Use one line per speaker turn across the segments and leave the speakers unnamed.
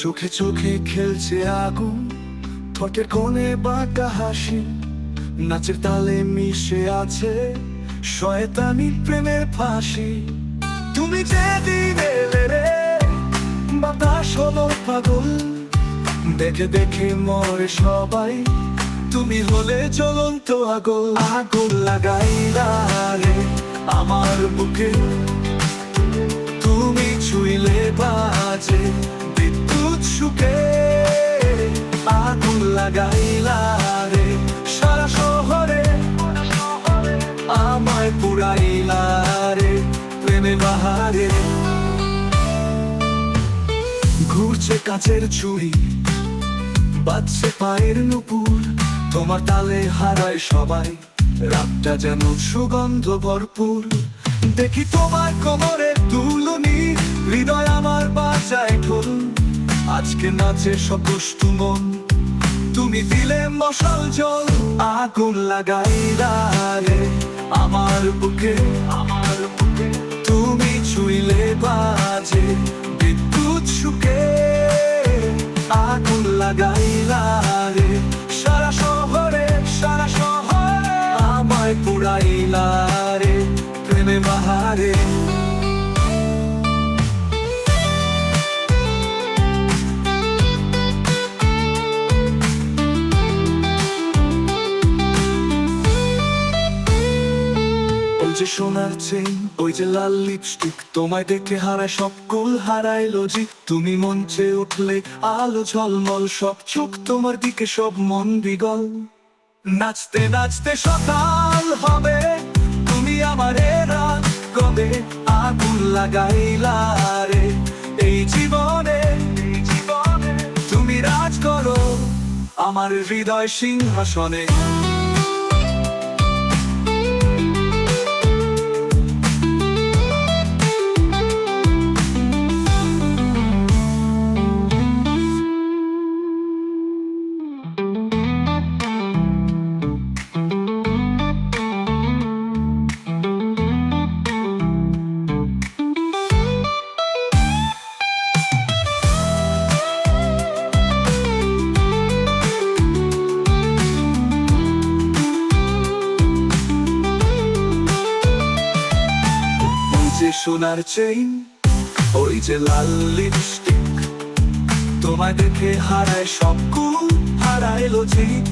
চোখে চোখে খেলছে আগুন, ঠোঁটের কোণে বাঁকা হাসি, নাচের তালে মিশে আছে শয়তানি প্রেমের ফাঁসি। তুমি যেদিন এলে রে, বাতাস হলো পাগল, দেখে দেখে মরে সবাই তুমি হলে জ্বলন্ত আগুন আগুন লাগাইলা রে আমার বুকে তুমি ছুঁইলে বাজে বিদ্যুৎ সুখে। আগুন লাগাইলা রে সারা শহরে। আমায় পুরাইলা রে প্রেমে বাহারে। ঘুরছে কাছের চুড়ি বাজছে পায়ের নুপুর। তোমার তালে হারায় সবাই। রাতটা যেন সুগন্ধ ভরপুর। দেখি তোমার কোমরে তুলনি হৃদয় আমার বাজায় ঢোল। আজকে নাচে সব দুষ্টু মন। তুমি দিলে মশাল জল, আগুন লাগাই রে আমার বুকে আমার বুকে তুমি ছুঁইলে বাজে। বিদ্যুৎ সুখে আগুন লাগাইলা রে প্রেমে বাহারে। যে সোনার চেন ওই যে লাল লিপস্টিক, তোমায় দেখে হারায় সব কুল, হারায় লজিক। তুমি মঞ্চে উঠলে আলো ঝলমল, সব চোখ তোমার দিকে, সব মন বিগল। নাচতে নাচতে সকাল হবে। আমারে রাত কবে আগুন লাগাইলা রে? এই জীবনে তুমি রাজ করো আমার হৃদয় সিংহাসনে। সোনার চেইন ওই যে লাল লিপস্টিক তোমায় দেখে হারায় সব হারায় লজিক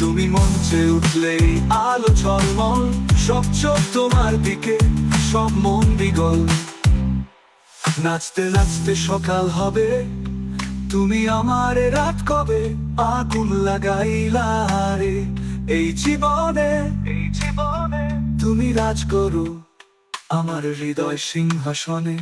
তুমি মঞ্চে উঠলেই আলো ঝলমল, সব চোখ তোমার দিকে, সব মন বিগল। নাচতে নাচতে সকাল হবে, তুমি আমার রাত কবে আগুন লাগাইলা রে? এই জীবনে এই জীবনে তুমি রাজ করো আমার হৃদয় সিংহাসনে